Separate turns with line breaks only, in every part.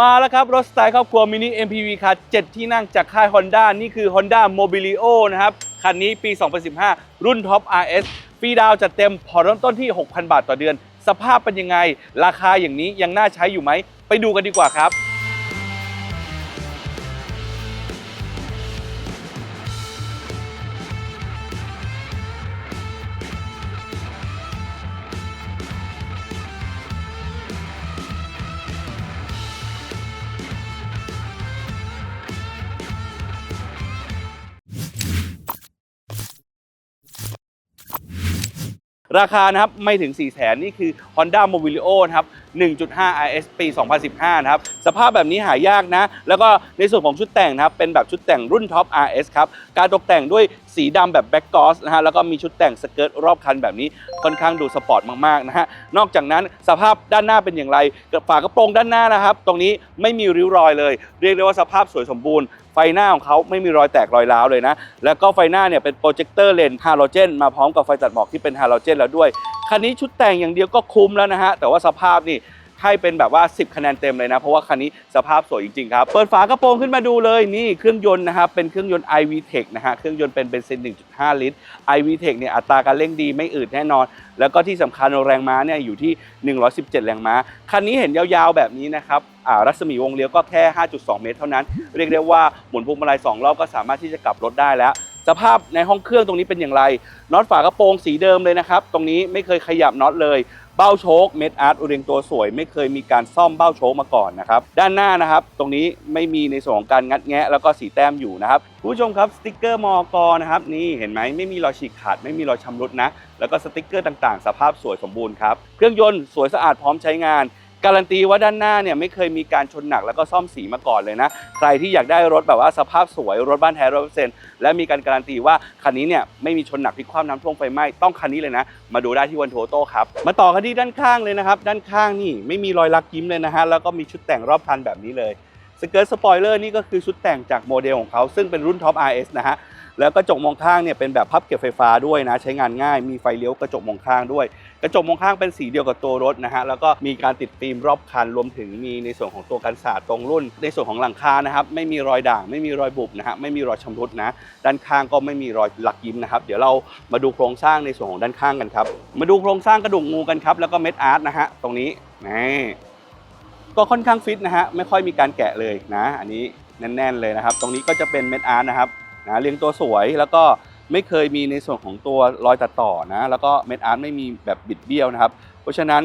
มาแล้วครับ รถสไตล์ครอบครัวมินิ MPV คัน7ที่นั่งจากค่าย Honda นี่คือ Honda Mobilio นะครับ คันนี้ปี 2015 รุ่น Top RS ฟรีดาวจัดเต็มผ่อนเริ่มต้นที่ 6,000 บาทต่อเดือน สภาพเป็นยังไง ราคาอย่างนี้ยังน่าใช้อยู่ไหม ไปดูกันดีกว่าครับ ราคานะครับไม่ถึง 4 0 0แสนนี่คือ Honda Mobilio นะครับ 1.5 RS ปี 2015 นะครับ สภาพแบบนี้หายากนะ แล้วก็ในส่วนของชุดแต่งนะครับ เป็นแบบชุดแต่งรุ่น Top RS ครับ การตกแต่งด้วยสีดำแบบแบ็กกอสนะฮะ แล้วก็มีชุดแต่งสเกิร์ตรอบคันแบบนี้ค่อนข้างดูสปอร์ตมากๆนะฮะ นอกจากนั้นสภาพด้านหน้าเป็นอย่างไรกับฝากระโปรงด้านหน้านะครับ ตรงนี้ไม่มีริ้วรอยเลย เรียกได้ว่าสภาพสวยสมบูรณ์ไฟหน้าของเขาไม่มีรอยแตกรอยร้าวเลยนะ แล้วก็ไฟหน้าเนี่ยเป็นโปรเจคเตอร์เลนส์ฮาโลเจนมาพร้อมกับไฟตัดหมอกที่เป็นฮาโลเจนแล้วด้วย คันนี้ชุดแต่งอย่างเดียวก็คุ้มแล้วนะฮะ แต่ว่าสภาพนี่ ให้เป็นแบบว่า 10 คะแนนเต็มเลยนะ เพราะว่าคันนี้สภาพสวยจริงๆครับ เปิดฝากระโปรงขึ้นมาดูเลยนี่เครื่องยนต์นะครับเป็นเครื่องยนต์ iVTEC นะฮะเครื่องยนต์เป็นเบนซิน 1.5 ลิตร iVTEC เนี่ยอัตราการเร่งดีไม่อืดแน่นอน แล้วก็ที่สำคัญแรงม้าเนี่ยอยู่ที่ 117 แรงม้าคันนี้เห็นยาวๆแบบนี้นะครับอ่ารัศมีวงเลี้ยวก็แค่ 5.2 เมตรเท่านั้น เรียกได้ว่าหมุนพวงมาลัยสองรอบก็สามารถที่จะกลับรถได้แล้ว สภาพในห้องเครื่องตรงนี้เป็นอย่างไรน็อตฝากระโปรงสีเดิมเลยนะครับ ตรงนี้ไม่เคยขยับน็อตเลยเบ้าโชคเม็ดอาร์ตเรียงตัวสวย ไม่เคยมีการซ่อมเบ้าโชคมาก่อนนะครับ ด้านหน้านะครับ ตรงนี้ไม่มีในส่วนของการงัดแงะ แล้วก็สีแต้มอยู่นะครับคุณผู้ชมครับสติกเกอร์มอกนะครับนี่เห็นไหมไม่มีรอยฉีกขาดไม่มีรอยชำรุดนะ แล้วก็สติกเกอร์ต่างๆ สภาพสวยสมบูรณ์ครับเครื่องยนต์สวยสะอาดพร้อมใช้งาน การันตีว่าด้านหน้าเนี่ยไม่เคยมีการชนหนักแล้วก็ซ่อมสีมาก่อนเลยนะ ใครที่อยากได้รถแบบว่าสภาพสวยรถบ้านแท้ร้อยเปอร์เซ็นต์และมีการการันตีว่าคันนี้เนี่ยไม่มีชนหนักพลิกคว่ำน้ำท่วมไฟไหม้ต้องคันนี้เลยนะ มาดูได้ที่วันโทโต้ครับ มาต่อกันที่ด้านข้างเลยนะครับ ด้านข้างนี่ไม่มีรอยลักยิ้มเลยนะฮะแล้วก็มีชุดแต่งรอบคันแบบนี้เลยสเกิร์ตสปอยเลอร์นี่ก็คือชุดแต่งจากโมเดลของเขาซึ่งเป็นรุ่นท็อป RS นะฮะ แล้วกระจกมองข้างเนี่ยเป็นแบบพับเก็บไฟฟ้าด้วยนะ ใช้งานง่ายมีไฟเลี้ยวกระจกมองข้างด้วย กระจกมองข้างเป็นสีเดียวกับตัวรถนะฮะแล้วก็มีการติดฟิล์มรอบคันรวมถึงมีในส่วนของตัวกันสาดตรงรุ่น ในส่วนของหลังคานะครับไม่มีรอยด่างไม่มีรอยบุบนะฮะไม่มีรอยชำรุดนะด้านข้างก็ไม่มีรอยหลักยิ้มนะครับเดี๋ยวเรามาดูโครงสร้างในส่วนของด้านข้างกันครับมาดูโครงสร้างกระดูกงูกันครับแล้วก็เม็ดอาร์ตนะฮะตรงนี้นี่ก็ค่อนข้างฟิตนะฮะไม่ค่อยมีการแกะเลยนะ อันนี้แน่น ๆ เลยนะครับ ตรงนี้ก็จะเป็นเม็ดอาร์ตนะครับ นะเรียงตัวสวยแล้วก็ไม่เคยมีในส่วนของตัวรอยตัดต่อนะแล้วก็เม็ดอาร์ตไม่มีแบบบิดเบี้ยวนะครับ เพราะฉะนั้น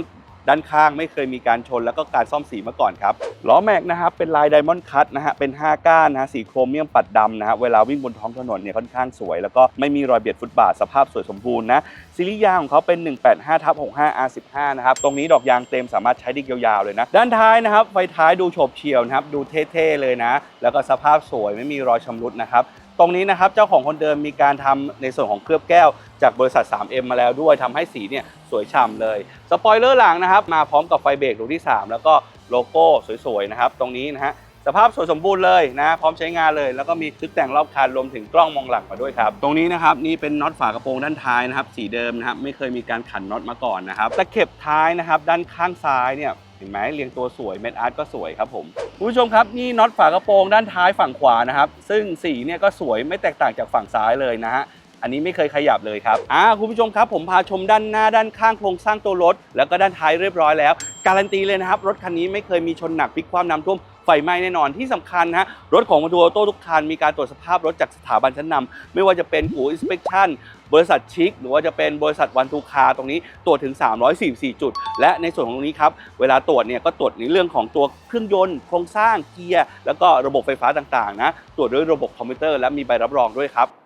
ด้านข้างไม่เคยมีการชนแล้วก็การซ่อมสีมาก่อนครับล้อแม็กนะครับเป็นลายไดมอนด์คัตนะฮะเป็น 5 ก้านนะสีโครเมียมปัดดำนะฮะเวลาวิ่งบนท้องถนนเนี่ยค่อนข้างสวย แล้วก็ไม่มีรอยเบียดฟุตบาทสภาพสวยสมบูรณ์นะซีรีส์ยางของเขาเป็น 185ทับ65 R15 นะครับตรงนี้ดอกยางเต็มสามารถใช้ได้ยาวๆเลยนะด้านท้ายนะครับไฟท้ายดูโฉบเฉี่ยวนะครับดูเท่ๆเลยนะ แล้วก็สภาพสวยไม่มีรอยชำรุดนะครับ ตรงนี้นะครับเจ้าของคนเดิมมีการทำในส่วนของเคลือบแก้ว จากบริษัท 3M มาแล้วด้วยทำให้สีเนี่ยสวยฉ่ำเลยสปอยเลอร์หลังนะครับมาพร้อมกับไฟเบรกดวงที่ 3 แล้วก็โลโก้สวยๆนะครับตรงนี้นะฮะสภาพสวยสมบูรณ์เลยนะพร้อมใช้งานเลย แล้วก็มีชุดแต่งรอบคันรวมถึงกล้องมองหลังมาด้วยครับ ตรงนี้นะครับนี่เป็นน็อตฝากระโปรงด้านท้ายนะครับสีเดิมนะครับไม่เคยมีการขันน็อตมาก่อนนะครับตะเข็บท้ายนะครับด้านข้างซ้ายเนี่ย ห็นไหมเรียงตัวสวยเม็ดอาร์ตก็สวยครับผมคุณผู้ชมครับนี่น็อตฝากระโปรงด้านท้ายฝั่งขวานะครับ ซึ่งสีเนี่ยก็สวยไม่แตกต่างจากฝั่งซ้ายเลยนะฮะอันนี้ไม่เคยขยับเลยครับอ่าคุณผู้ชมครับ ผมพาชมด้านหน้าด้านข้างโครงสร้างตัวรถ แล้วก็ด้านท้ายเรียบร้อยแล้ว การันตีเลยนะครับ รถคันนี้ไม่เคยมีชนหนักพลิกคว่ำน้ำท่วม ไฟไหม้แน่นอนที่สำคัญนะฮะรถของมาดูออโต้ทุกคันมีการตรวจสภาพรถจากสถาบันชั้นนำไม่ว่าจะเป็นอู่อินสเปกชั่นบริษัทชิคหรือว่าจะเป็นบริษัทวันทูคาตรงนี้ตรวจถึง 344 จุด และในส่วนของตรงนี้ครับ เวลาตรวจเนี่ยก็ตรวจในเรื่องของตัวเครื่องยนต์โครงสร้างเกียร์แล้วก็ระบบไฟฟ้าต่างๆนะตรวจด้วยระบบคอมพิวเตอร์และมีใบรับรองด้วยครับ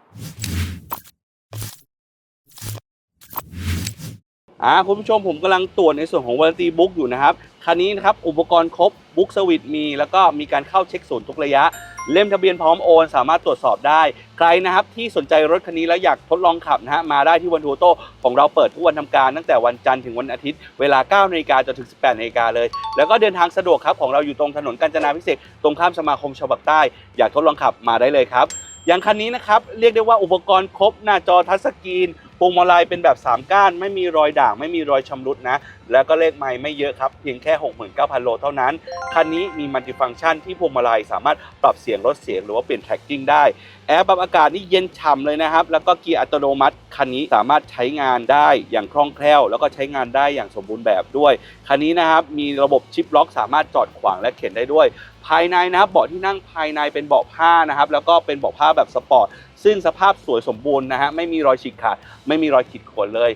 อ่าคุณผู้ชมผมกำลังตรวจในส่วนของวารันตีบุ๊กอยู่นะครับ คันนี้นะครับอุปกรณ์ครบบุ๊กสวิตมี แล้วก็มีการเข้าเช็คศูนย์ทุกระยะ เล่มทะเบียนพร้อมโอน สามารถตรวจสอบได้ ใครนะครับที่สนใจรถคันนี้แล้วอยากทดลองขับนะฮะมาได้ที่วันทูโต้ของเราเปิดทุกวันทำการตั้งแต่วันจันทร์ถึงวันอาทิตย์ เวลา9นาฬิกาจนถึง 18นาฬิกาเลย แล้วก็เดินทางสะดวกครับของเราอยู่ตรงถนนกาญจนาพิเศษตรงข้ามสมาคมชาวบักใต้ อยากทดลองขับมาได้เลยครับอย่างคันนี้นะครับเรียกได้ว่าอุปกรณ์ครบหน้าจอทัชสกรีน พวงมาลัยเป็นแบบ 3 ก้าน ไม่มีรอยด่าง ไม่มีรอยชำรุดนะ แล้วก็เลขไม่ไม่เยอะครับ เพียงแค่ 69,000 โลเท่านั้น คันนี้มีมัลติฟังก์ชันที่พวงมาลัยสามารถปรับเสียงลดเสียงหรือว่าเปลี่ยน tracking ได้ แอร์ปรับอากาศนี่เย็นฉ่ำเลยนะครับ แล้วก็เกียร์อัตโนมัติ คันนี้สามารถใช้งานได้อย่างคล่องแคล่ว แล้วก็ใช้งานได้อย่างสมบูรณ์แบบด้วย คันนี้นะครับมีระบบชิปล็อก สามารถจอดขวางและเข็นได้ด้วย ภายในนะครับเบาะที่นั่งภายในเป็นเบาะผ้านะครับ แล้วก็เป็นเบาะผ้าแบบสปอร์ตซึ่งสภาพสวยสมบูรณ์นะฮะไม่มีรอยฉีกขาด ไม่มีรอยขีดข่วนเลย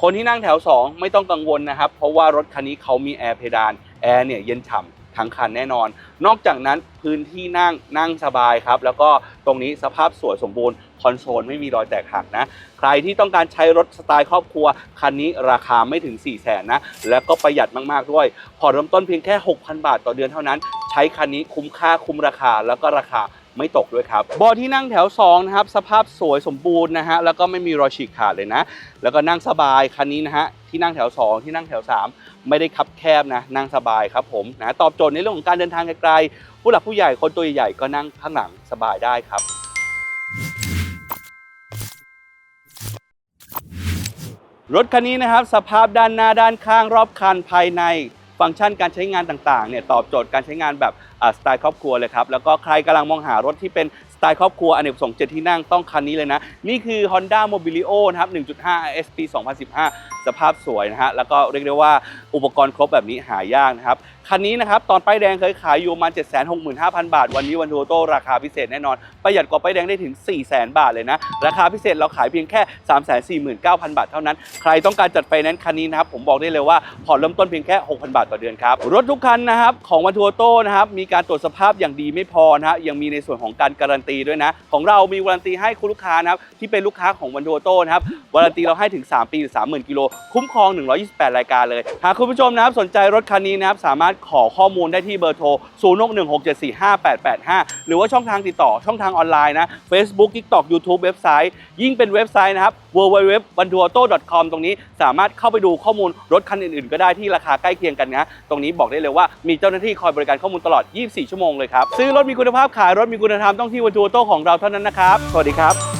คนที่นั่งแถว 2 ไม่ต้องกังวลนะครับ เพราะว่ารถคันนี้เขามีแอร์เพดานแอร์เนี่ยเย็นฉ่ำทั้งคันแน่นอน นอกจากนั้นพื้นที่นั่งนั่งสบายครับ แล้วก็ตรงนี้สภาพสวยสมบูรณ์ คอนโซลไม่มีรอยแตกหักนะ ใครที่ต้องการใช้รถสไตล์ครอบครัว คันนี้ราคาไม่ถึง 4 0 0แสนนะ แล้วก็ประหยัดมาก ๆ ด้วยผ่อนเริ่มต้นเพียงแค่ 6,000 บาทต่อเดือนเท่านั้น ใช้คันนี้คุ้มค่าคุ้มราคาแล้วก็ราคา ไม่ตกด้วยครับเบาะที่นั่งแถว2นะครับสภาพสวยสมบูรณ์นะฮะแล้วก็ไม่มีรอยฉีกขาดเลยนะ แล้วก็นั่งสบายคันนี้นะฮะที่นั่งแถว 2 ที่นั่งแถว 3 ไม่ได้คับแคบนะนั่งสบายครับผมนะตอบโจทย์ในเรื่องของการเดินทางไกลๆผู้หลักผู้ใหญ่คนตัวใหญ่ๆก็นั่งข้างหลังสบายได้ครับรถคันนี้นะครับสภาพด้านหน้าด้านข้างรอบคันภายใน ฟังก์ชันการใช้งานต่างๆเนี่ยตอบโจทย์การใช้งานแบบ สไตล์ครอบครัวเลยครับ แล้วก็ใครกำลังมองหารถที่เป็นสไตล์ครอบครัวอเนกประสงค์เจ็ดที่นั่งต้องคันนี้เลยนะ นี่คือ Honda Mobilio นะครับ 1.5 RS ปี 2015สภาพสวยนะฮะแล้วก็เรียกได้ว่าอุปกรณ์ครบแบบนี้หายากนะครับคันนี้นะครับตอนป้ายแดงเคยขายอยู่ประมาณ 765,000 บาท วันนี้วันทูโต้ราคาพิเศษแน่นอน ประหยัดกว่าป้ายแดงได้ถึง 400,000 บาทเลยนะ ราคาพิเศษเราขายเพียงแค่ 349,000 บาทเท่านั้น ใครต้องการจัดไฟแนนซ์คันนี้นะครับผมบอกได้เลยว่าผ่อนเริ่มต้นเพียงแค่ 6,000 บาทต่อเดือนครับ รถทุกคันนะครับของวันทูโต้นะครับมีการตรวจสภาพอย่างดีไม่พอนะฮะยังมีในส่วนของการการันตีด้วยนะ ของเรามีวารันตีให้คุณลูกค้านะครับที่เป็นลูกค้าของวันทูโตนะครับวารันตีเราให้ถึง 3 ปีหรือ30,000กิโลคุ้มครอง 128 รายการเลย หากคุณผู้ชมนะครับสนใจรถคันนี้นะครับสามารถขอข้อมูลได้ที่เบอร์โทร 0616745885 หรือว่าช่องทางติดต่อช่องทางออนไลน์นะ Facebook TikTok YouTube เว็บไซต์ ยิ่งเป็นเว็บไซต์นะครับ www.bantuauto.com ตรงนี้สามารถเข้าไปดูข้อมูลรถคันอื่นๆ ก็ได้ที่ราคาใกล้เคียงกันนะ ตรงนี้บอกได้เลยว่ามีเจ้าหน้าที่คอยบริการข้อมูลตลอด 24 ชั่วโมงเลยครับ ซื้อรถมีคุณภาพขายรถมีคุณธรรมต้องที่วันทูโต้ของเราเท่านั้นนะครับ สวัสดีครับ